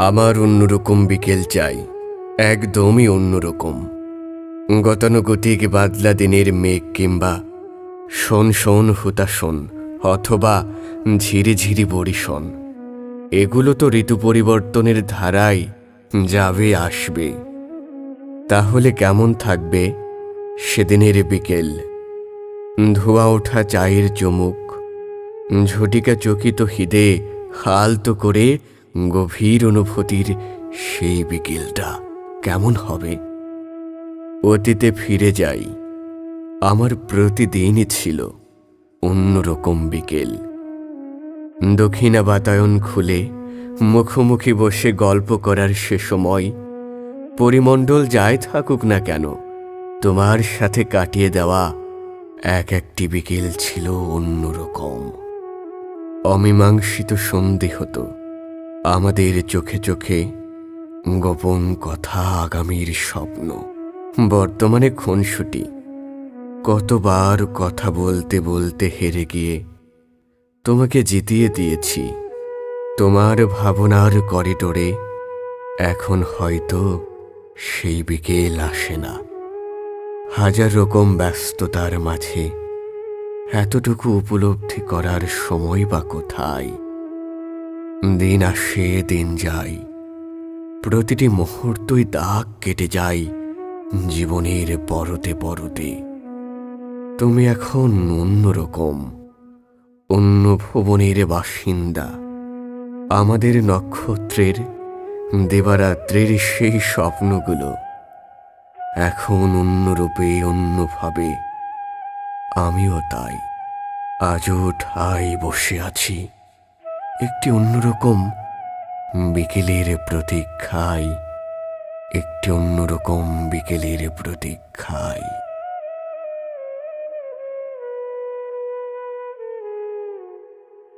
আমার অন্যরকম বিকেল চাই। একদমই অন্যরকম। গতানুগতিক বাদলা দিনের মেঘ কিংবা শোন শোন হুতাশন অথবা ঝিরি ঝিরি বরিশন। এগুলো তো ঋতু পরিবর্তনের ধারায় যাবে আসবে। তাহলে কেমন থাকবে সেদিনের বিকেল? ধোয়া ওঠা চায়ের চমুক, ঝটিকা চকিত হৃদে হালতো করে গভীর অনুভূতির সেই বিকেলটা কেমন হবে? অতীতে ফিরে যাই, আমার প্রতিদিনই ছিল অন্যরকম বিকেল। দক্ষিণা বাতায়ন খুলে মুখোমুখি বসে গল্প করার সে সময় পরিমণ্ডল যাই থাকুক না কেন, তোমার সাথে কাটিয়ে দেওয়া এক একটি বিকেল ছিল অন্যরকম। অমীমাংসিত সন্ধি হতো আমাদের চোখে চোখে গোপন কথা আগামীর স্বপ্ন। বর্তমানে খুনসুটি। কতবার কথা বলতে বলতে হেরে গিয়ে তোমাকে জিতিয়ে দিয়েছি। তোমার ভাবনার করিডোরে এখন হয়তো সেই বিকেল আসে না। হাজার রকম ব্যস্ততার মাঝে এতটুকু উপলব্ধি করার সময় বা কোথায়? দিন আসে, দিন যায়। প্রতিটি মুহূর্তই দাগ কেটে যায় জীবনের পরতে পরতে। তুমি এখন অন্যরকম, অন্য ভুবনের বাসিন্দা। আমাদের নক্ষত্রের দেবারাত্রের সেই স্বপ্নগুলো এখন অন্যরূপে, অন্যভাবে। আমিও তাই, আজও ঠাই বসে আছি। একটি অন্যরকম বিকেলের প্রতীক্ষায় একটি অন্যরকম বিকেলের প্রতীক্ষায়।